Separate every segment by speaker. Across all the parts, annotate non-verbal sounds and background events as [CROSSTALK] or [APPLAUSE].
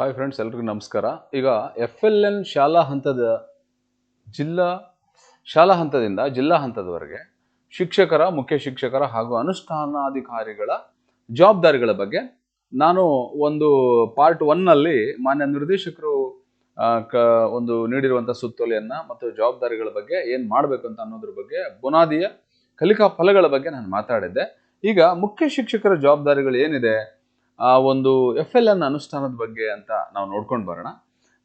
Speaker 1: Hi friends ಎಲ್ರಿಗೂ ನಮಸ್ಕಾರ. ಈಗ ಎಫ್ ಎಲ್ ಎನ್ ಶಾಲಾ ಹಂತದ ಜಿಲ್ಲಾ, ಶಾಲಾ ಹಂತದಿಂದ ಜಿಲ್ಲಾ ಹಂತದವರೆಗೆ ಶಿಕ್ಷಕರ, ಮುಖ್ಯ ಶಿಕ್ಷಕರ ಹಾಗೂ ಅನುಷ್ಠಾನಾಧಿಕಾರಿಗಳ ಜವಾಬ್ದಾರಿಗಳ ಬಗ್ಗೆ ನಾನು ಒಂದು ಪಾರ್ಟ್ ಒನ್ನಲ್ಲಿ ಮಾನ್ಯ ನಿರ್ದೇಶಕರು ಕ, ಒಂದು ನೀಡಿರುವಂಥ ಸುತ್ತೋಲೆಯನ್ನು ಮತ್ತು ಜವಾಬ್ದಾರಿಗಳ ಬಗ್ಗೆ ಏನು ಮಾಡಬೇಕು ಅಂತ ಅನ್ನೋದ್ರ ಬಗ್ಗೆ ಬುನಾದಿಯ ಕಲಿಕಾ ಫಲಗಳ ಬಗ್ಗೆ ನಾನು ಮಾತಾಡಿದ್ದೆ. ಈಗ ಮುಖ್ಯ ಶಿಕ್ಷಕರ ಜವಾಬ್ದಾರಿಗಳು ಏನಿದೆ? ಆ ಒಂದು ಎಫ್ ಎಲ್ ಎನ್ ಅನುಷ್ಠಾನದ ಬಗ್ಗೆ ಅಂತ ನಾವು ನೋಡ್ಕೊಂಡು ಬರೋಣ.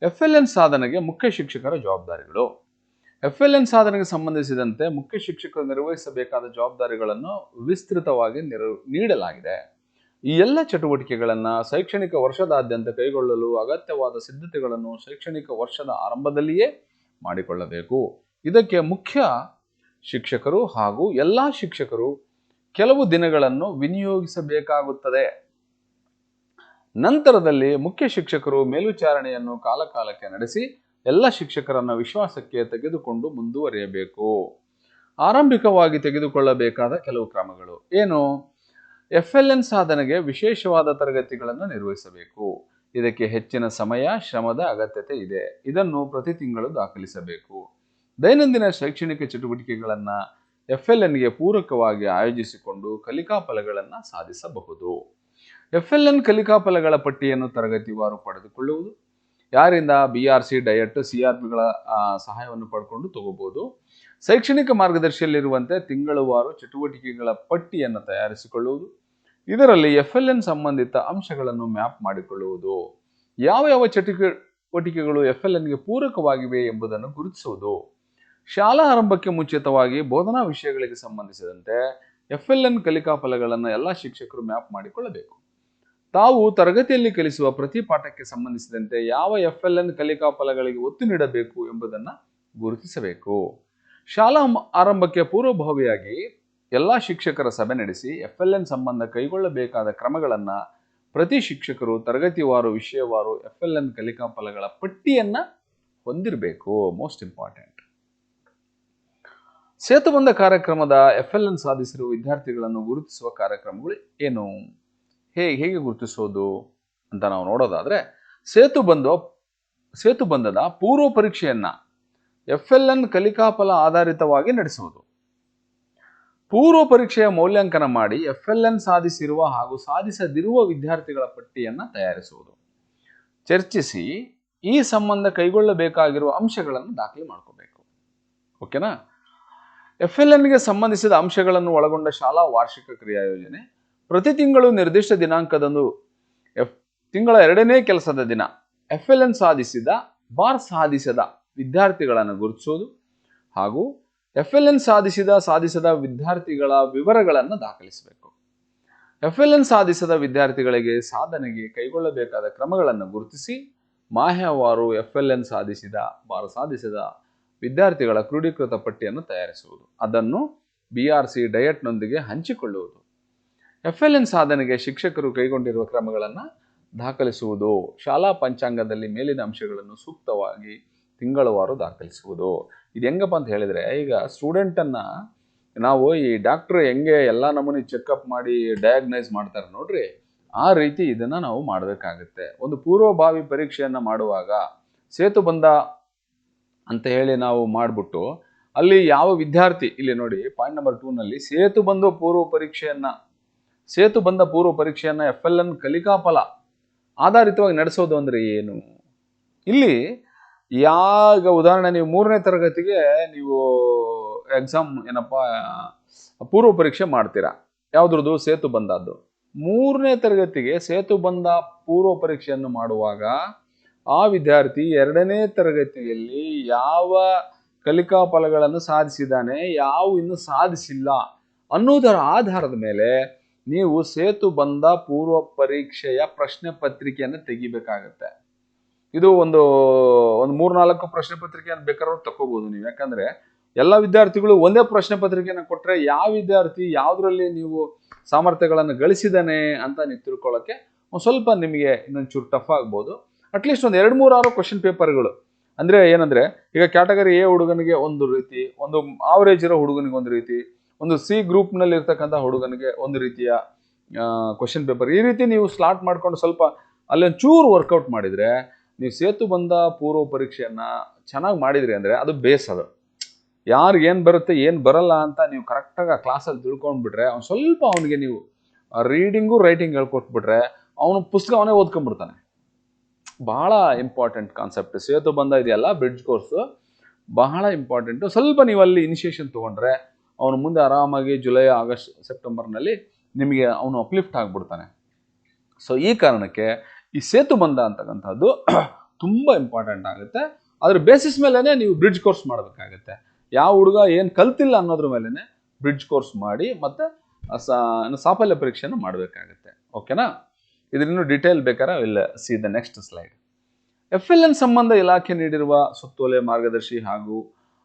Speaker 1: ಎಫ್ ಎಲ್ ಎನ್ ಸಾಧನೆಗೆ ಮುಖ್ಯ ಶಿಕ್ಷಕರ ಜವಾಬ್ದಾರಿಗಳು. ಎಫ್ ಎಲ್ ಎನ್ ಸಾಧನೆಗೆ ಸಂಬಂಧಿಸಿದಂತೆ ಮುಖ್ಯ ಶಿಕ್ಷಕರು ನಿರ್ವಹಿಸಬೇಕಾದ ಜವಾಬ್ದಾರಿಗಳನ್ನು ವಿಸ್ತೃತವಾಗಿ ನೀಡಲಾಗಿದೆ. ಈ ಎಲ್ಲ ಚಟುವಟಿಕೆಗಳನ್ನು ಶೈಕ್ಷಣಿಕ ವರ್ಷದಾದ್ಯಂತ ಕೈಗೊಳ್ಳಲು ಅಗತ್ಯವಾದ ಸಿದ್ಧತೆಗಳನ್ನು ಶೈಕ್ಷಣಿಕ ವರ್ಷದ ಆರಂಭದಲ್ಲಿಯೇ ಮಾಡಿಕೊಳ್ಳಬೇಕು. ಇದಕ್ಕೆ ಮುಖ್ಯ ಶಿಕ್ಷಕರು ಹಾಗೂ ಎಲ್ಲ ಶಿಕ್ಷಕರು ಕೆಲವು ದಿನಗಳನ್ನು ವಿನಿಯೋಗಿಸಬೇಕಾಗುತ್ತದೆ. ನಂತರದಲ್ಲಿ ಮುಖ್ಯ ಶಿಕ್ಷಕರು ಮೇಲ್ವಿಚಾರಣೆಯನ್ನು ಕಾಲಕಾಲಕ್ಕೆ ನಡೆಸಿ ಎಲ್ಲ ಶಿಕ್ಷಕರನ್ನು ವಿಶ್ವಾಸಕ್ಕೆ ತೆಗೆದುಕೊಂಡು ಮುಂದುವರಿಯಬೇಕು. ಆರಂಭಿಕವಾಗಿ ತೆಗೆದುಕೊಳ್ಳಬೇಕಾದ ಕೆಲವು ಕ್ರಮಗಳು. ಏನು? ಎಫ್ ಎಲ್ ಎನ್ ಸಾಧನೆಗೆ ವಿಶೇಷವಾದ ತರಗತಿಗಳನ್ನು ನಿರ್ವಹಿಸಬೇಕು. ಇದಕ್ಕೆ ಹೆಚ್ಚಿನ ಸಮಯ, ಶ್ರಮದ ಅಗತ್ಯತೆ ಇದೆ. ಇದನ್ನು ಪ್ರತಿ ತಿಂಗಳು ದಾಖಲಿಸಬೇಕು. ದೈನಂದಿನ ಶೈಕ್ಷಣಿಕ ಚಟುವಟಿಕೆಗಳನ್ನು ಎಫ್ ಎಲ್ ಎನ್ಗೆ ಪೂರಕವಾಗಿ ಆಯೋಜಿಸಿಕೊಂಡು ಕಲಿಕಾ ಫಲಗಳನ್ನು ಸಾಧಿಸಬಹುದು. ಎಫ್ ಎಲ್ ಎನ್ ಕಲಿಕಾ ಫಲಗಳ ಪಟ್ಟಿಯನ್ನು ತರಗತಿವಾರು ಪಡೆದುಕೊಳ್ಳುವುದು. ಯಾರಿಂದ B R C DIET, C R ಪಿಗಳ ಸಹಾಯವನ್ನು ಪಡ್ಕೊಂಡು ತಗೋಬಹುದು ಶೈಕ್ಷಣಿಕ ಮಾರ್ಗದರ್ಶಿಯಲ್ಲಿರುವಂತೆ ತಿಂಗಳವಾರು ಚಟುವಟಿಕೆಗಳ ಪಟ್ಟಿಯನ್ನು ತಯಾರಿಸಿಕೊಳ್ಳುವುದು. ಇದರಲ್ಲಿ ಎಫ್ ಎಲ್ ಎನ್ ಸಂಬಂಧಿತ ಅಂಶಗಳನ್ನು ಮ್ಯಾಪ್ ಮಾಡಿಕೊಳ್ಳುವುದು. ಯಾವ ಯಾವ ಚಟುವಟಿಕೆಗಳು ಎಫ್ ಎಲ್ ಎನ್ಗೆ ಪೂರಕವಾಗಿವೆ ಎಂಬುದನ್ನು ಗುರುತಿಸುವುದು. ಶಾಲಾ ಆರಂಭಕ್ಕೆ ಮುಂಚಿತವಾಗಿ ಬೋಧನಾ ವಿಷಯಗಳಿಗೆ ಸಂಬಂಧಿಸಿದಂತೆ ಎಫ್ ಎಲ್ ಎನ್ ಕಲಿಕಾ ಫಲಗಳನ್ನು ಎಲ್ಲ ಶಿಕ್ಷಕರು ಮ್ಯಾಪ್ ಮಾಡಿಕೊಳ್ಳಬೇಕು. ತಾವು ತರಗತಿಯಲ್ಲಿ ಕಲಿಸುವ ಪ್ರತಿ ಪಾಠಕ್ಕೆ ಸಂಬಂಧಿಸಿದಂತೆ ಯಾವ ಎಫ್ ಎಲ್ ಎನ್ ಕಲಿಕಾ ಫಲಗಳಿಗೆ ಒತ್ತು ನೀಡಬೇಕು ಎಂಬುದನ್ನು ಗುರುತಿಸಬೇಕು. ಶಾಲಾ ಆರಂಭಕ್ಕೆ ಪೂರ್ವಭಾವಿಯಾಗಿ ಎಲ್ಲ ಶಿಕ್ಷಕರ ಸಭೆ ನಡೆಸಿ ಎಫ್ ಎಲ್ ಎನ್ ಸಂಬಂಧ ಕೈಗೊಳ್ಳಬೇಕಾದ ಕ್ರಮಗಳನ್ನು ಪ್ರತಿ ಶಿಕ್ಷಕರು ತರಗತಿವಾರು, ವಿಷಯವಾರು ಎಫ್ ಎಲ್ ಎನ್ ಕಲಿಕಾ ಫಲಗಳ ಪಟ್ಟಿಯನ್ನು ಹೊಂದಿರಬೇಕು. ಮೋಸ್ಟ್ ಇಂಪಾರ್ಟೆಂಟ್ ಸೇತುಬಂಧ ಕಾರ್ಯಕ್ರಮದ ಎಫ್ ಎಲ್ ಎನ್ ಸಾಧಿಸಿರುವ ವಿದ್ಯಾರ್ಥಿಗಳನ್ನು ಗುರುತಿಸುವ ಕಾರ್ಯಕ್ರಮಗಳು ಏನು? ಹೇಗೆ ಹೇಗೆ ಗುರುತಿಸೋದು ಅಂತ ನಾವು ನೋಡೋದಾದ್ರೆ ಸೇತುಬಂಧ ಸೇತುಬಂಧದ ಪೂರ್ವ ಪರೀಕ್ಷೆಯನ್ನು ಎಫ್ ಎಲ್ ಎನ್ ಕಲಿಕಾಫಲ ಆಧಾರಿತವಾಗಿ ನಡೆಸುವುದು. ಪೂರ್ವ ಪರೀಕ್ಷೆಯ ಮೌಲ್ಯಾಂಕನ ಮಾಡಿ ಎಫ್ ಎಲ್ ಎನ್ ಸಾಧಿಸಿರುವ ಹಾಗೂ ಸಾಧಿಸದಿರುವ ವಿದ್ಯಾರ್ಥಿಗಳ ಪಟ್ಟಿಯನ್ನು ತಯಾರಿಸುವುದು. ಚರ್ಚಿಸಿ ಈ ಸಂಬಂಧ ಕೈಗೊಳ್ಳಬೇಕಾಗಿರುವ ಅಂಶಗಳನ್ನು ದಾಖಲೆ ಮಾಡ್ಕೋಬೇಕು. ಓಕೆನಾ? ಎಫ್ ಎಲ್ ಎನ್ಗೆ ಸಂಬಂಧಿಸಿದ ಅಂಶಗಳನ್ನು ಒಳಗೊಂಡ ಶಾಲಾ ವಾರ್ಷಿಕ ಕ್ರಿಯಾ ಯೋಜನೆ ಪ್ರತಿ ತಿಂಗಳು ನಿರ್ದಿಷ್ಟ ದಿನಾಂಕದಂದು ಎಫ್, ತಿಂಗಳ ಎರಡನೇ ಕೆಲಸದ ದಿನ ಎಫ್ ಎಲ್ ಎನ್ ಸಾಧಿಸಿದ, ಬಾರ್ ಸಾಧಿಸದ ವಿದ್ಯಾರ್ಥಿಗಳನ್ನು ಗುರುತಿಸುವುದು ಹಾಗೂ ಎಫ್ ಎಲ್ ಎನ್ ಸಾಧಿಸಿದ, ಸಾಧಿಸದ ವಿದ್ಯಾರ್ಥಿಗಳ ವಿವರಗಳನ್ನು ದಾಖಲಿಸಬೇಕು. ಎಫ್ ಎಲ್ ಎನ್ ಸಾಧಿಸದ ವಿದ್ಯಾರ್ಥಿಗಳಿಗೆ ಸಾಧನೆಗೆ ಕೈಗೊಳ್ಳಬೇಕಾದ ಕ್ರಮಗಳನ್ನು ಗುರುತಿಸಿ ಮಾಹ್ಯವಾರು ಎಫ್ ಎಲ್ ಎನ್ ಸಾಧಿಸಿದ, ಬಾರ್ ಸಾಧಿಸದ ವಿದ್ಯಾರ್ಥಿಗಳ ಕ್ರೋಢೀಕೃತ ಪಟ್ಟಿಯನ್ನು ತಯಾರಿಸುವುದು. ಅದನ್ನು ಬಿ ಆರ್ ಸಿ ಡಯಟ್ನೊಂದಿಗೆ ಹಂಚಿಕೊಳ್ಳುವುದು. ಎಫ್ ಎಲ್ ಎನ್ ಸಾಧನೆಗೆ ಶಿಕ್ಷಕರು ಕೈಗೊಂಡಿರುವ ಕ್ರಮಗಳನ್ನು ದಾಖಲಿಸುವುದು, ಶಾಲಾ ಪಂಚಾಂಗದಲ್ಲಿ ಮೇಲಿನ ಅಂಶಗಳನ್ನು ಸೂಕ್ತವಾಗಿ ತಿಂಗಳವಾರು ದಾಖಲಿಸುವುದು. ಇದು ಹೆಂಗಪ್ಪ ಅಂತ ಹೇಳಿದರೆ, ಈಗ ಸ್ಟೂಡೆಂಟನ್ನು ನಾವು ಈ ಡಾಕ್ಟ್ರ್ ಹೆಂಗೆ ಎಲ್ಲ ನಮೂನಿ ಚೆಕಪ್ ಮಾಡಿ ಡಯಾಗ್ನೈಸ್ ಮಾಡ್ತಾರೆ ನೋಡ್ರಿ, ಆ ರೀತಿ ಇದನ್ನು ನಾವು ಮಾಡಬೇಕಾಗುತ್ತೆ. ಒಂದು ಪೂರ್ವಭಾವಿ ಪರೀಕ್ಷೆಯನ್ನು ಮಾಡುವಾಗ ಸೇತು ಬಂದ ಅಂತ ಹೇಳಿ ನಾವು ಮಾಡಿಬಿಟ್ಟು ಅಲ್ಲಿ ಯಾವ ವಿದ್ಯಾರ್ಥಿ, ಇಲ್ಲಿ ನೋಡಿ ಪಾಯಿಂಟ್ ನಂಬರ್ ಟೂನಲ್ಲಿ ಸೇತು ಬಂದು ಪೂರ್ವ ಪರೀಕ್ಷೆಯನ್ನ ಸೇತು ಬಂದ ಪೂರ್ವ ಪರೀಕ್ಷೆಯನ್ನು ಎಫ್ ಎಲ್ ಎನ್ ಕಲಿಕಾಫಲ ಆಧಾರಿತವಾಗಿ ನಡೆಸೋದು ಅಂದರೆ ಏನು? ಇಲ್ಲಿ ಯಾವ ಉದಾಹರಣೆ, ನೀವು ಮೂರನೇ ತರಗತಿಗೆ ನೀವು ಎಕ್ಸಾಮ್ ಏನಪ್ಪ, ಪೂರ್ವ ಪರೀಕ್ಷೆ ಮಾಡ್ತೀರಾ? ಯಾವುದ್ರದ್ದು? ಸೇತು ಬಂದದ್ದು. ಮೂರನೇ ತರಗತಿಗೆ ಸೇತು ಬಂದ ಪೂರ್ವ ಪರೀಕ್ಷೆಯನ್ನು ಮಾಡುವಾಗ ಆ ವಿದ್ಯಾರ್ಥಿ ಎರಡನೇ ತರಗತಿಯಲ್ಲಿ ಯಾವ ಕಲಿಕಾ ಫಲಗಳನ್ನು ಸಾಧಿಸಿದ್ದಾನೆ, ಯಾವ ಇನ್ನು ಸಾಧಿಸಿಲ್ಲ ಅನ್ನೋದರ ಆಧಾರದ ಮೇಲೆ ನೀವು ಸೇತು ಬಂದ ಪೂರ್ವ ಪರೀಕ್ಷೆಯ ಪ್ರಶ್ನೆ ಪತ್ರಿಕೆಯನ್ನು ತೆಗಿಬೇಕಾಗತ್ತೆ. ಇದು ಒಂದು ಒಂದು ಮೂರ್ನಾಲ್ಕು ಪ್ರಶ್ನೆ ಪತ್ರಿಕೆಯನ್ನು ಬೇಕಾದ್ರೂ ತಗೋಬಹುದು ನೀವು. ಯಾಕಂದ್ರೆ ಎಲ್ಲ ವಿದ್ಯಾರ್ಥಿಗಳು ಒಂದೇ ಪ್ರಶ್ನೆ ಪತ್ರಿಕೆಯನ್ನು ಕೊಟ್ಟರೆ ಯಾವ ವಿದ್ಯಾರ್ಥಿ ಯಾವುದರಲ್ಲಿ ನೀವು ಸಾಮರ್ಥ್ಯಗಳನ್ನು ಗಳಿಸಿದಾನೆ ಅಂತ ನೀವು ತಿಳ್ಕೊಳ್ಳೋಕ್ಕೆ ಒಂದು ಸ್ವಲ್ಪ ನಿಮಗೆ ಇನ್ನೊಂಚೂರು ಟಫ್ ಆಗ್ಬೋದು. ಅಟ್ಲೀಸ್ಟ್ ಒಂದು ಎರಡು ಮೂರು ಆರು ಕ್ವಶನ್ ಪೇಪರ್ಗಳು ಅಂದ್ರೆ ಏನಂದ್ರೆ, ಈಗ ಕ್ಯಾಟಗರಿ ಎ ಹುಡುಗನಿಗೆ ಒಂದು ರೀತಿ, ಒಂದು ಆವರೇಜ್ ಇರೋ ಹುಡುಗನಿಗೆ ಒಂದು ರೀತಿ ಒಂದು ಸಿ ಗ್ರೂಪ್ನಲ್ಲಿ ಇರ್ತಕ್ಕಂಥ ಹುಡುಗನಿಗೆ ಒಂದು ರೀತಿಯ ಕ್ವಶನ್ ಪೇಪರ್ ಈ ರೀತಿ ನೀವು ಸ್ಲಾಟ್ ಮಾಡ್ಕೊಂಡು ಸ್ವಲ್ಪ ಅಲ್ಲಿ ಚೂರು ವರ್ಕೌಟ್ ಮಾಡಿದರೆ, ನೀವು ಸೇತು ಬಂದ ಪೂರ್ವ ಪರೀಕ್ಷೆಯನ್ನು ಚೆನ್ನಾಗಿ ಮಾಡಿದ್ರಿ ಅಂದರೆ ಅದು ಬೇಸ್ ಅದು. ಯಾರು ಏನು ಬರುತ್ತೆ, ಏನು ಬರಲ್ಲ ಅಂತ ನೀವು ಕರೆಕ್ಟಾಗಿ ಆ ಕ್ಲಾಸಲ್ಲಿ ತಿಳ್ಕೊಂಡ್ಬಿಟ್ರೆ, ಅವ್ನು ಸ್ವಲ್ಪ ಅವನಿಗೆ ನೀವು ರೀಡಿಂಗು ರೈಟಿಂಗ್ ಹೇಳ್ಕೊಟ್ಬಿಟ್ರೆ, ಅವನು ಪುಸ್ತಕ ಅವನೇ ಓದ್ಕೊಂಡ್ಬಿಡ್ತಾನೆ. ಬಹಳ ಇಂಪಾರ್ಟೆಂಟ್ ಕಾನ್ಸೆಪ್ಟ್ ಸೇತು ಬಂದ ಇದೆಯಲ್ಲ ಬ್ರಿಡ್ಜ್ ಕೋರ್ಸು ಬಹಳ ಇಂಪಾರ್ಟೆಂಟು ಸ್ವಲ್ಪ ನೀವು ಅಲ್ಲಿ ಇನಿಷಿಯೇಷನ್ ತೊಗೊಂಡ್ರೆ ಅವನು ಮುಂದೆ ಆರಾಮಾಗಿ ಜುಲೈ, ಆಗಸ್ಟ್, ಸೆಪ್ಟೆಂಬರ್ನಲ್ಲಿ ನಿಮಗೆ ಅವನು ಅಪ್ಲಿಫ್ಟ್ ಆಗಿಬಿಡ್ತಾನೆ. ಸೊ ಈ ಕಾರಣಕ್ಕೆ ಈ ಸೇತು ಬಂಧ ಅಂತಕ್ಕಂಥದ್ದು [CLEARS THROAT] ತುಂಬ ಇಂಪಾರ್ಟೆಂಟ್ ಆಗುತ್ತೆ. ಅದ್ರ ಬೇಸಿಸ್ ಮೇಲೇ ನೀವು ಬ್ರಿಡ್ಜ್ ಕೋರ್ಸ್ ಮಾಡಬೇಕಾಗತ್ತೆ. ಯಾವ ಹುಡುಗ ಏನು ಕಲ್ತಿಲ್ಲ ಅನ್ನೋದ್ರ ಮೇಲೇ ಬ್ರಿಡ್ಜ್ ಕೋರ್ಸ್ ಮಾಡಿ ಮತ್ತು ಸಾಫಲ್ಯ ಪರೀಕ್ಷೆಯನ್ನು ಮಾಡಬೇಕಾಗತ್ತೆ. ಓಕೆನಾ ಇದರಿಂದ ಡೀಟೇಲ್ ಬೇಕಾದ್ರೆ ಇಲ್ಲ see the next slide F L N ಸಂಬಂಧ ಇಲಾಖೆ ನೀಡಿರುವ ಸುತ್ತೋಲೆ ಮಾರ್ಗದರ್ಶಿ ಹಾಗೂ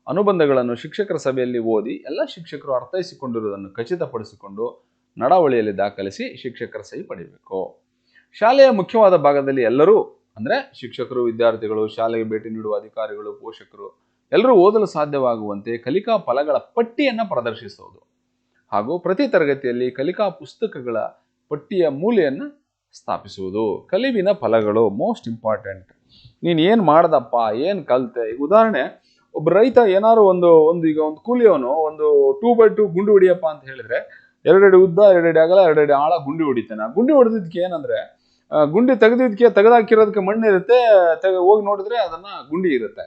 Speaker 1: ಅನುಬಂಧಗಳನ್ನು ಶಿಕ್ಷಕರ ಸಭೆಯಲ್ಲಿ ಓದಿ ಎಲ್ಲ ಶಿಕ್ಷಕರು ಅರ್ಥೈಸಿಕೊಂಡಿರುವುದನ್ನು ಖಚಿತಪಡಿಸಿಕೊಂಡು ನಡಾವಳಿಯಲ್ಲಿ ದಾಖಲಿಸಿ ಶಿಕ್ಷಕರ ಸಹಿ ಪಡೆಯಬೇಕು. ಶಾಲೆಯ ಮುಖ್ಯವಾದ ಭಾಗದಲ್ಲಿ ಎಲ್ಲರೂ, ಅಂದರೆ ಶಿಕ್ಷಕರು, ವಿದ್ಯಾರ್ಥಿಗಳು, ಶಾಲೆಗೆ ಭೇಟಿ ನೀಡುವ ಅಧಿಕಾರಿಗಳು, ಪೋಷಕರು, ಎಲ್ಲರೂ ಓದಲು ಸಾಧ್ಯವಾಗುವಂತೆ ಕಲಿಕಾ ಫಲಗಳ ಪಟ್ಟಿಯನ್ನು ಪ್ರದರ್ಶಿಸುವುದು. ಹಾಗೂ ಪ್ರತಿ ತರಗತಿಯಲ್ಲಿ ಕಲಿಕಾ ಪುಸ್ತಕಗಳ ಪಟ್ಟಿಯ ಮೂಲೆಯನ್ನು ಸ್ಥಾಪಿಸುವುದು. ಕಲಿವಿನ ಫಲಗಳು ಮೋಸ್ಟ್ ಇಂಪಾರ್ಟೆಂಟ್ ನೀನು ಏನು ಮಾಡ್ದಪ್ಪ, ಏನು ಕಲಿತೆ? ಈಗ ಉದಾಹರಣೆ ಒಬ್ಬ ರೈತ ಏನಾದ್ರು ಒಂದು ಒಂದು ಈಗ ಒಂದು ಕೂಲಿಯವನು ಒಂದು ಟೂ ಬೈ ಟೂ ಗುಂಡು ಹೊಡಿಯಪ್ಪ ಅಂತ ಹೇಳಿದ್ರೆ ಎರಡೆಡೆ ಉದ್ದ, ಎರಡೆರಡು ಆಗಲ್ಲ ಎರಡೆರಡು ಆಳ ಗುಂಡಿ ಹೊಡಿತಾನೆ. ಗುಂಡಿ ಹೊಡೆದಿದ್ಕೆ ಏನಂದ್ರೆ ಗುಂಡಿ ತೆಗೆದಿದ್ಕೆ ತೆಗೆದಾಕಿರೋದಕ್ಕೆ ಮಣ್ಣು ಇರುತ್ತೆ, ತೆಗೆ, ಹೋಗಿ ನೋಡಿದ್ರೆ ಅದನ್ನ ಗುಂಡಿ ಇರುತ್ತೆ.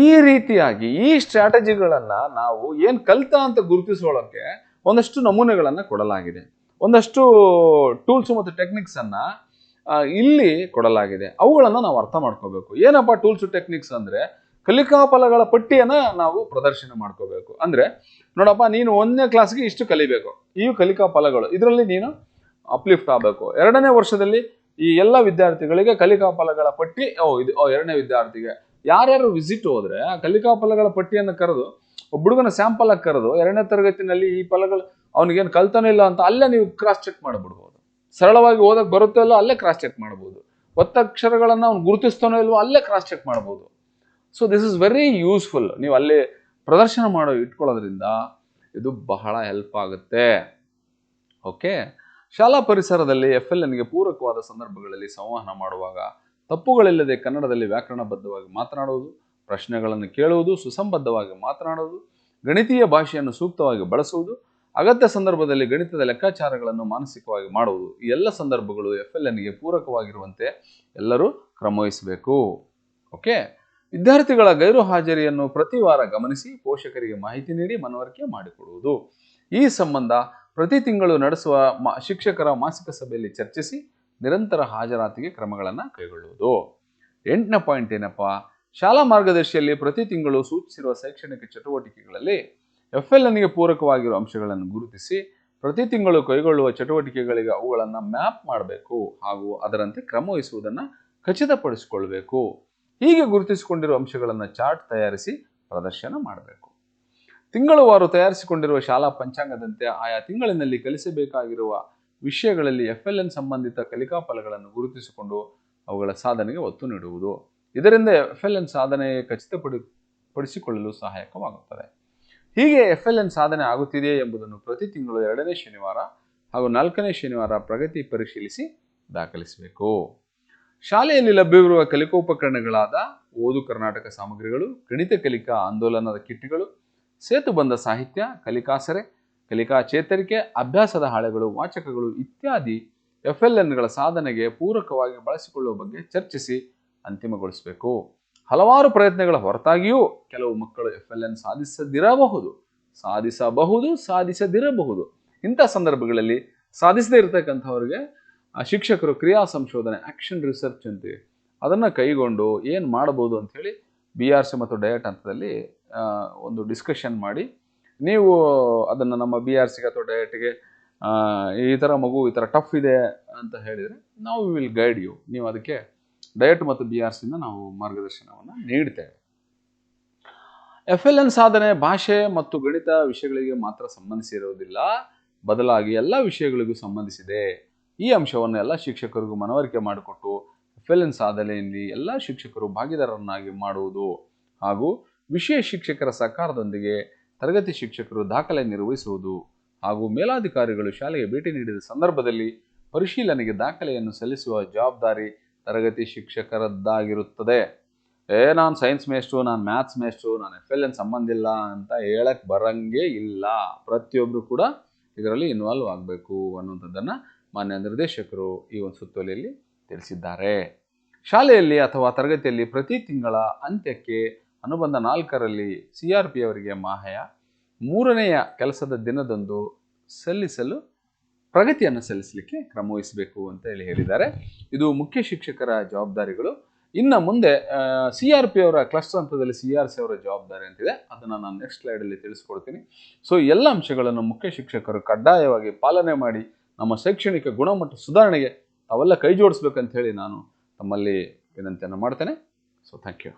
Speaker 1: ಈ ರೀತಿಯಾಗಿ ಈ ಸ್ಟ್ರಾಟಜಿಗಳನ್ನ ನಾವು ಏನ್ ಕಲ್ತ ಅಂತ ಗುರುತಿಸೋಳಕ್ಕೆ ಒಂದಷ್ಟು ನಮೂನೆಗಳನ್ನ ಕೊಡಲಾಗಿದೆ. ಒಂದಷ್ಟು ಟೂಲ್ಸ್ ಮತ್ತು ಟೆಕ್ನಿಕ್ಸ್ ಅನ್ನ ಇಲ್ಲಿ ಕೊಡಲಾಗಿದೆ. ಅವುಗಳನ್ನು ನಾವು ಅರ್ಥ ಮಾಡ್ಕೋಬೇಕು. ಏನಪ್ಪ ಟೂಲ್ಸ್, ಟೆಕ್ನಿಕ್ಸ್ ಅಂದ್ರೆ ಕಲಿಕಾ ಫಲಗಳ ಪಟ್ಟಿಯನ್ನ ನಾವು ಪ್ರದರ್ಶನ ಮಾಡ್ಕೋಬೇಕು. ಅಂದ್ರೆ ನೋಡಪ್ಪ, ನೀನು ಒಂದನೇ ಕ್ಲಾಸ್ಗೆ ಇಷ್ಟು ಕಲಿಬೇಕು. ಈ ಕಲಿಕಾ ಫಲಗಳು ಇದರಲ್ಲಿ ನೀನು ಅಪ್ಲಿಫ್ಟ್ ಆಗಬೇಕು. ಎರಡನೇ ವರ್ಷದಲ್ಲಿ ಈ ಎಲ್ಲ ವಿದ್ಯಾರ್ಥಿಗಳಿಗೆ ಕಲಿಕಾ ಫಲಗಳ ಪಟ್ಟಿ, ಓ, ಇದು, ಓ, ಎರಡನೇ ವಿದ್ಯಾರ್ಥಿಗೆ. ಯಾರ್ಯಾರು ವಿಸಿಟ್ ಹೋದ್ರೆ ಆ ಕಲಿಕಾ ಫಲಗಳ ಪಟ್ಟಿಯನ್ನು ಕರೆದು ಹುಡುಗನ ಸ್ಯಾಂಪಲ್ ಆಗಿ ಕರೆದು, ಎರಡನೇ ತರಗತಿನಲ್ಲಿ ಈ ಫಲಗಳು, ಅವನಿಗೇನು ಕಲ್ತಾನೆ ಇಲ್ಲ ಅಂತ ಅಲ್ಲೇ ನೀವು ಕ್ರಾಸ್ ಚೆಕ್ ಮಾಡಿಬಿಡ್ಬೋದು. ಸರಳವಾಗಿ ಓದಕ್ಕೆ ಬರುತ್ತೋ ಇಲ್ಲೋ ಅಲ್ಲೇ ಕ್ರಾಸ್ ಚೆಕ್ ಮಾಡ್ಬೋದು. ಒತ್ತಕ್ಷರಗಳನ್ನು ಅವ್ನು ಗುರುತಿಸ್ತಾನೋ ಇಲ್ವೋ ಅಲ್ಲೇ ಕ್ರಾಸ್ ಚೆಕ್ ಮಾಡ್ಬೋದು. So this is very useful ನೀವು ಅಲ್ಲಿ ಪ್ರದರ್ಶನ ಮಾಡೋ ಇಟ್ಕೊಳ್ಳೋದ್ರಿಂದ ಇದು ಬಹಳ ಹೆಲ್ಪ್ ಆಗುತ್ತೆ. ಓಕೆ ಶಾಲಾ ಪರಿಸರದಲ್ಲಿ ಎಫ್ ಎಲ್ ಎನ್ಗೆ ಪೂರಕವಾದ ಸಂದರ್ಭಗಳಲ್ಲಿ ಸಂವಹನ ಮಾಡುವಾಗ ತಪ್ಪುಗಳಿಲ್ಲದೆ ಕನ್ನಡದಲ್ಲಿ ವ್ಯಾಕರಣಬದ್ಧವಾಗಿ ಮಾತನಾಡುವುದು, ಪ್ರಶ್ನೆಗಳನ್ನು ಕೇಳುವುದು, ಸುಸಂಬದ್ಧವಾಗಿ ಮಾತನಾಡುವುದು, ಗಣಿತೀಯ ಭಾಷೆಯನ್ನು ಸೂಕ್ತವಾಗಿ ಬಳಸುವುದು, ಅಗತ್ಯ ಸಂದರ್ಭದಲ್ಲಿ ಗಣಿತದ ಲೆಕ್ಕಾಚಾರಗಳನ್ನು ಮಾನಸಿಕವಾಗಿ ಮಾಡುವುದು ಈ ಎಲ್ಲ ಸಂದರ್ಭಗಳು ಎಫ್ ಎಲ್ ಎನ್ಗೆ ಪೂರಕವಾಗಿರುವಂತೆ ಎಲ್ಲರೂ ಕ್ರಮವಹಿಸಬೇಕು. ಓಕೆ ವಿದ್ಯಾರ್ಥಿಗಳ ಗೈರು ಹಾಜರಿಯನ್ನು ಪ್ರತಿ ವಾರ ಗಮನಿಸಿ ಪೋಷಕರಿಗೆ ಮಾಹಿತಿ ನೀಡಿ ಮನವರಿಕೆ ಮಾಡಿಕೊಡುವುದು. ಈ ಸಂಬಂಧ ಪ್ರತಿ ತಿಂಗಳು ನಡೆಸುವ ಶಿಕ್ಷಕರ ಮಾಸಿಕ ಸಭೆಯಲ್ಲಿ ಚರ್ಚಿಸಿ ನಿರಂತರ ಹಾಜರಾತಿಗೆ ಕ್ರಮಗಳನ್ನು ಕೈಗೊಳ್ಳುವುದು. ಎಂಟನೇ ಪಾಯಿಂಟ್ ಏನಪ್ಪ? ಶಾಲಾ ಮಾರ್ಗದರ್ಶಿಯಲ್ಲಿ ಪ್ರತಿ ತಿಂಗಳು ಸೂಚಿಸಿರುವ ಶೈಕ್ಷಣಿಕ ಚಟುವಟಿಕೆಗಳಲ್ಲಿ ಎಫ್ ಎಲ್ ಎನ್ಗೆ ಪೂರಕವಾಗಿರುವ ಅಂಶಗಳನ್ನು ಗುರುತಿಸಿ ಪ್ರತಿ ತಿಂಗಳು ಕೈಗೊಳ್ಳುವ ಚಟುವಟಿಕೆಗಳಿಗೆ ಅವುಗಳನ್ನು ಮ್ಯಾಪ್ ಮಾಡಬೇಕು ಹಾಗೂ ಅದರಂತೆ ಕ್ರಮವಹಿಸುವುದನ್ನು ಖಚಿತಪಡಿಸಿಕೊಳ್ಬೇಕು. ಹೀಗೆ ಗುರುತಿಸಿಕೊಂಡಿರುವ ಅಂಶಗಳನ್ನು ಚಾರ್ಟ್ ತಯಾರಿಸಿ ಪ್ರದರ್ಶನ ಮಾಡಬೇಕು. ತಿಂಗಳುವಾರು ತಯಾರಿಸಿಕೊಂಡಿರುವ ಶಾಲಾ ಪಂಚಾಂಗದಂತೆ ಆಯಾ ತಿಂಗಳಿನಲ್ಲಿ ಕಲಿಸಬೇಕಾಗಿರುವ ವಿಷಯಗಳಲ್ಲಿ ಎಫ್ ಎಲ್ ಎನ್ ಸಂಬಂಧಿತ ಕಲಿಕಾ ಫಲಗಳನ್ನು ಗುರುತಿಸಿಕೊಂಡು ಅವುಗಳ ಸಾಧನೆಗೆ ಒತ್ತು ನೀಡುವುದು. ಇದರಿಂದ ಎಫ್ ಎಲ್ ಎನ್ ಸಾಧನೆ ಖಚಿತಪಡಿ, ಪಡಿಸಿಕೊಳ್ಳಲು ಸಹಾಯಕವಾಗುತ್ತದೆ. ಹೀಗೆ ಎಫ್ ಎಲ್ ಎನ್ ಸಾಧನೆ ಆಗುತ್ತಿದೆಯೇ ಎಂಬುದನ್ನು ಪ್ರತಿ ತಿಂಗಳು ಎರಡನೇ ಶನಿವಾರ ಹಾಗೂ ನಾಲ್ಕನೇ ಶನಿವಾರ ಪ್ರಗತಿ ಪರಿಶೀಲಿಸಿ ದಾಖಲಿಸಬೇಕು. ಶಾಲೆಯಲ್ಲಿ ಲಭ್ಯವಿರುವ ಕಲಿಕೋಪಕರಣಗಳಾದ ಓದು ಕರ್ನಾಟಕ ಸಾಮಗ್ರಿಗಳು, ಗಣಿತ ಕಲಿಕಾ ಆಂದೋಲನದ ಕಿಟ್ಗಳು, ಸೇತು ಬಂದ ಸಾಹಿತ್ಯ, ಕಲಿಕಾಸರೆ, ಕಲಿಕಾ ಚೇತರಿಕೆ, ಅಭ್ಯಾಸದ ಹಾಳೆಗಳು, ವಾಚಕಗಳು ಇತ್ಯಾದಿ ಎಫ್ ಎಲ್ ಎನ್ಗಳ ಸಾಧನೆಗೆ ಪೂರಕವಾಗಿ ಬಳಸಿಕೊಳ್ಳುವ ಬಗ್ಗೆ ಚರ್ಚಿಸಿ ಅಂತಿಮಗೊಳಿಸಬೇಕು. ಹಲವಾರು ಪ್ರಯತ್ನಗಳ ಹೊರತಾಗಿಯೂ ಕೆಲವು ಮಕ್ಕಳು ಎಫ್ ಎಲ್ ಎನ್ ಸಾಧಿಸದಿರಬಹುದು. ಸಾಧಿಸಬಹುದು, ಸಾಧಿಸದಿರಬಹುದು. ಇಂಥ ಸಂದರ್ಭಗಳಲ್ಲಿ ಸಾಧಿಸದೇ ಇರತಕ್ಕಂಥವ್ರಿಗೆ ಶಿಕ್ಷಕರು ಕ್ರಿಯಾ ಸಂಶೋಧನೆ ಆಕ್ಷನ್ ರಿಸರ್ಚ್ ಅಂತೀವಿ. ಅದನ್ನು ಕೈಗೊಂಡು ಏನು ಮಾಡ್ಬೋದು ಅಂಥೇಳಿ ಬಿ ಆರ್ ಸಿ ಮತ್ತು ಡಯಟ್ ಹಂತದಲ್ಲಿ ಒಂದು ಡಿಸ್ಕಷನ್ ಮಾಡಿ, ನೀವು ಅದನ್ನು ನಮ್ಮ ಬಿ ಆರ್ ಸಿಗೆ ಅಥವಾ ಡಯಟ್ಗೆ ಈ ಥರ ಮಗು, ಈ ಥರ ಟಫ್ ಇದೆ ಅಂತ ಹೇಳಿದರೆ ನಾವು ವಿಲ್ ಗೈಡ್ ಯು ನೀವು ಅದಕ್ಕೆ ಡಯಟ್ ಮತ್ತು ಬಿ ಆರ್ ಸಿಯಿಂದ ನಾವು ಮಾರ್ಗದರ್ಶನವನ್ನು ನೀಡ್ತೇವೆ. ಎಫ್ ಎಲ್ ಎನ್ ಸಾಧನೆ ಭಾಷೆ ಮತ್ತು ಗಣಿತ ವಿಷಯಗಳಿಗೆ ಮಾತ್ರ ಸಂಬಂಧಿಸಿರುವುದಿಲ್ಲ ಬದಲಾಗಿ ಎಲ್ಲ ವಿಷಯಗಳಿಗೂ ಸಂಬಂಧಿಸಿದೆ. ಈ ಅಂಶವನ್ನು ಎಲ್ಲ ಶಿಕ್ಷಕರಿಗೂ ಮನವರಿಕೆ ಮಾಡಿಕೊಟ್ಟು ಎಫ್ ಎಲ್ ಎನ್ ಸಾಧನೆಯಲ್ಲಿ ಎಲ್ಲ ಶಿಕ್ಷಕರು ಭಾಗಿದಾರರನ್ನಾಗಿ ಮಾಡುವುದು ಹಾಗೂ ವಿಷಯ ಶಿಕ್ಷಕರ ಸಹಕಾರದೊಂದಿಗೆ ತರಗತಿ ಶಿಕ್ಷಕರು ದಾಖಲೆ ನಿರ್ವಹಿಸುವುದು ಹಾಗೂ ಮೇಲಾಧಿಕಾರಿಗಳು ಶಾಲೆಗೆ ಭೇಟಿ ನೀಡಿದ ಸಂದರ್ಭದಲ್ಲಿ ಪರಿಶೀಲನೆಗೆ ದಾಖಲೆಯನ್ನು ಸಲ್ಲಿಸುವ ಜವಾಬ್ದಾರಿ ತರಗತಿ ಶಿಕ್ಷಕರದ್ದಾಗಿರುತ್ತದೆ. ಏ, ನಾನು ಸೈನ್ಸ್ ಮೇಸ್ಟ್ರು ನಾನು ಮ್ಯಾಥ್ಸ್ ಮೇಸ್ಟ್ರು ನಾನು ಎಫ್ ಎಲ್ ಎನ್ ಸಂಬಂಧಿಲ್ಲ ಅಂತ ಹೇಳಕ್ಕೆ ಬರಂಗೇ ಇಲ್ಲ. ಪ್ರತಿಯೊಬ್ಬರು ಕೂಡ ಇದರಲ್ಲಿ ಇನ್ವಾಲ್ವ್ ಆಗಬೇಕು ಅನ್ನುವಂಥದ್ದನ್ನು ಮಾನ್ಯ ನಿರ್ದೇಶಕರು ಈ ಒಂದು ಸುತ್ತೋಲೆಯಲ್ಲಿ ತಿಳಿಸಿದ್ದಾರೆ. ಶಾಲೆಯಲ್ಲಿ ಅಥವಾ ತರಗತಿಯಲ್ಲಿ ಪ್ರತಿ ತಿಂಗಳ ಅಂತ್ಯಕ್ಕೆ ಅನುಬಂಧ ನಾಲ್ಕರಲ್ಲಿ ಸಿ ಆರ್ ಪಿ ಅವರಿಗೆ ಮಾಹೆಯ ಮೂರನೆಯ ಕೆಲಸದ ದಿನದಂದು ಸಲ್ಲಿಸಲು ಪ್ರಗತಿಯನ್ನು ಸಲ್ಲಿಸಲಿಕ್ಕೆ ಕ್ರಮ ವಹಿಸಬೇಕು ಅಂತ ಹೇಳಿ ಹೇಳಿದ್ದಾರೆ. ಇದು ಮುಖ್ಯ ಶಿಕ್ಷಕರ ಜವಾಬ್ದಾರಿಗಳು. ಇನ್ನು ಮುಂದೆ ಸಿ ಆರ್ ಪಿ ಅವರ ಕ್ಲಸ್ಟರ್ ಹಂತದಲ್ಲಿ ಸಿ ಆರ್ ಸಿ ಅವರ ಜವಾಬ್ದಾರಿ ಅಂತಿದೆ. ಅದನ್ನು ನಾನು ನೆಕ್ಸ್ಟ್ ಸ್ಲೈಡಲ್ಲಿ ತಿಳಿಸ್ಕೊಡ್ತೀನಿ. ಸೊ ಎಲ್ಲ ಅಂಶಗಳನ್ನು ಮುಖ್ಯ ಶಿಕ್ಷಕರು ಕಡ್ಡಾಯವಾಗಿ ಪಾಲನೆ ಮಾಡಿ ನಮ್ಮ ಶೈಕ್ಷಣಿಕ ಗುಣಮಟ್ಟ ಸುಧಾರಣೆಗೆ ತಾವೆಲ್ಲ ಕೈ ಜೋಡಿಸ್ಬೇಕಂತ ಹೇಳಿ ನಾನು ತಮ್ಮಲ್ಲಿ ವಿನಂತಿಯನ್ನು ಮಾಡ್ತೇನೆ. So thank you